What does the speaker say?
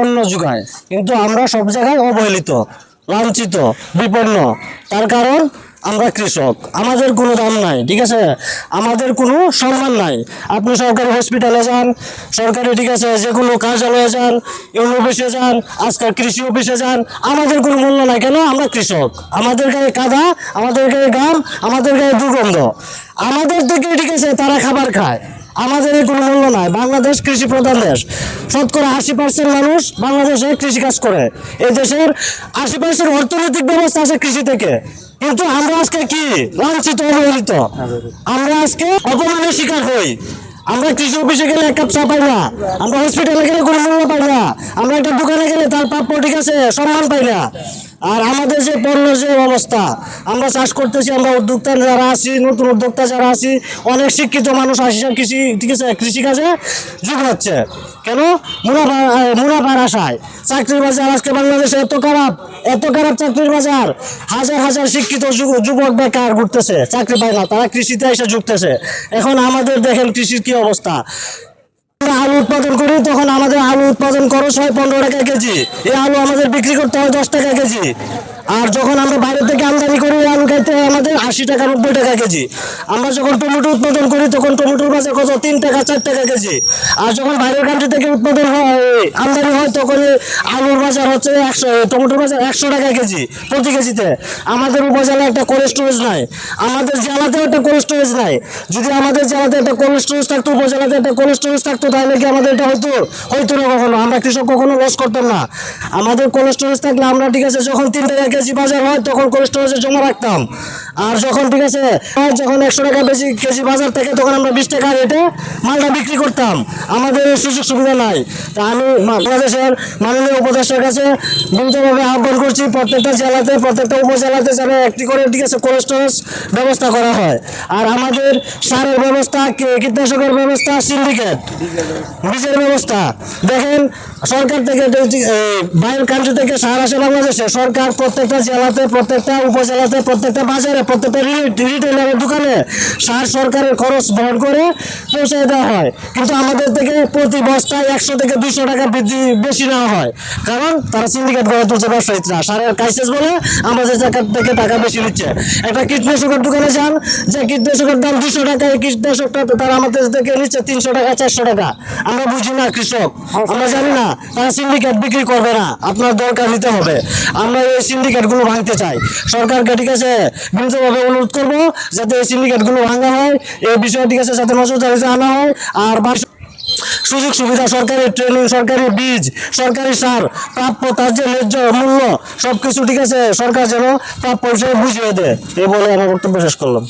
অন্য যুগায়। কিন্তু আমরা সব জায়গায় অবহেলিত, লাঞ্ছিত, বিপন্ন। তার কারণ আমরা কৃষক। আমাদের কোনো দাম নাই, ঠিক আছে? আমাদের কোনো সম্মান নাই। আপনি সরকারি হসপিটালে যান, সরকারি, ঠিক আছে যে কোনো কার্যালয়ে যান ইউনি অফিসে যান, আজকাল কৃষি অফিসে যান, আমাদের কোনো মূল্য নাই। কেন? আমরা কৃষক। আমাদের গায়ে কাদা, আমাদের গায়ে গাম, আমাদের গায়ে দুর্গন্ধ। আমাদের থেকে ঠিক আছে, তারা খাবার খায়। আমাদের এর কোনো মূল্য নাই বাংলাদেশ কৃষি প্রধান দেশ। শতকরা আশি পার্সেন্ট মানুষ বাংলাদেশে কৃষিকাজ করে। এই দেশের আশি পার্সেন্ট অর্থনৈতিক ব্যবস্থা আছে কৃষি থেকে। কিন্তু আমরা আজকে কি? লাঞ্ছিত, অবহেলিত। আমরা আজকে অপমানের শিকার হই। আমরা কৃষি অফিসে গেলে এক কাপ চা পাই না। আমরা হসপিটালে গেলে কোনো মূল্য পাই না। আমরা একটা দোকানে গেলে তার প্রাপ্য ঠিক আছে সম্মান পাই না। আর আমাদের যে পণ্যের যে অবস্থা, আমরা চাষ করতেছি, আমরা উদ্যোক্তা যারা আছি, নতুন উদ্যোক্তা যারা আছি, অনেক শিক্ষিত মানুষ আসি কৃষি, ঠিক আছে, কৃষিকাজে যোগ হচ্ছে। কেন? মুনাফা মুনাফার আশায়। চাকরির বাজার আজকে বাংলাদেশে এত খারাপ এত খারাপ চাকরির বাজার। হাজার হাজার শিক্ষিত যুব- যুবক, বেকার ঘুরতেছে, চাকরি পায় না, তারা কৃষিতে এসে ঝুঁকতেছে। এখন আমাদের দেখেন কৃষির কি অবস্থা। আলু উৎপাদন করি, তখন আমাদের আলু উৎপাদন খরচ হয় পনেরো টাকা কেজি। এই আলু আমাদের বিক্রি করতে হয় দশ টাকা কেজি। আর যখন আমরা বাইরে থেকে আমদানি করি আলু খাইতে হয় আমাদের আশি টাকা, নব্বই টাকা কেজি। আমরা যখন টমেটো উৎপাদন করি, তখন টমেটোর বাজার কত তিন টাকা, চার টাকা কেজি। আর যখন বাইরের কান্ট্রি থেকে উৎপাদন হয় আমদানি হয় তখন আলুর বাজার হচ্ছে একশো টমেটোর বাজার একশো টাকা কেজি, প্রতি কেজিতে। আমাদের উপজেলায় একটা কোল্ড স্টোরেজ নাই। আমাদের জেলাতেও একটা কোল্ড স্টোরেজ নাই। যদি আমাদের জেলাতে একটা কোল্ড স্টোরেজ থাকতো, উপজেলাতে একটা কোল্ড স্টোরেজ থাকতো তাহলে কি আমাদের এটা হয়তো হয়তো না কখনো। আমরা কৃষক কখনো লস করতাম না। আমাদের কোল্ড স্টোরেজ থাকলে আমরা, ঠিক আছে, যখন তিন টাকা কেজি বাজার হয়, তখন কোল্ড স্টোরেজে জমা রাখতাম। আর যখন, ঠিক আছে যখন একশো টাকা বেশি কেজি বাজার থেকে, তখন আমরা বিশ টাকা রেটে মালটা বিক্রি করতাম। আমাদের সুযোগ সুবিধা নাই। তা আমি বাংলাদেশের মাননীয় উপদেষ্টার কাছে বিনীতভাবে আহ্বান করছি, প্রত্যেকটা জেলাতে, প্রত্যেকটা উপজেলাতে যেন একটি করে, ঠিক আছে কোল্ড স্টোরেজ ব্যবস্থা করা হয়। আর আমাদের সারের ব্যবস্থা কীটনাশকের ব্যবস্থা সিন্ডিকেট বীজের ব্যবস্থা। দেখেন, সরকার থেকে বাইরের কান্ট্রি থেকে সার আসে বাংলাদেশে, সরকার প্রত্যেকটা জেলাতে, প্রত্যেকটা উপজেলাতে, প্রত্যেকটা বাজারে, প্রত্যেকটা রিটেলারের দোকানে সার সরকারের খরচ বহন করে পৌঁছে দেওয়া হয়। কিন্তু আমাদের থেকে প্রতি বস্তায় একশো থেকে দুশো টাকা বৃদ্ধি বেশি নেওয়া হয়। কারণ তারা সিন্ডিকেট গড়ে তুলছে ব্যবসায়ীরা। সারের কাইসেস বলে আমাদের জায়গা থেকে টাকা বেশি নিচ্ছে। একটা কীটনাশকের দোকানে যান, যে কীটনাশকের দাম দুশো টাকা, এই কীটনাশকটা তারা আমাদের থেকে নিচ্ছে তিনশো টাকা, চারশো টাকা। আমরা বুঝি না, কৃষক। আমরা জানি না তারা সিন্ডিকেট বিক্রি করবে না। আপনার দরকার নিতে হবে। আমরা এই সিন্ডিকেটগুলো ভাঙতে চাই। সরকারকে ঠিক আছে, বিনীতভাবে অনুরোধ করব যাতে এই সিন্ডিকেটগুলো ভাঙা হয়, এই বিষয়ে ঠিক আছে, যাতে নজরদারিতে আনা হয়, আর সুযোগ সুবিধা, সরকারি ট্রেনিং সরকারি বীজ, সরকারি সার, প্রাপ্য তার যে ন্যায্য মূল্য সব কিছু ঠিক আছে, সরকার যেন প্রাপ্য হিসেবে বুঝিয়ে দেয়। এই বলে আমার বক্তব্য শেষ করলাম।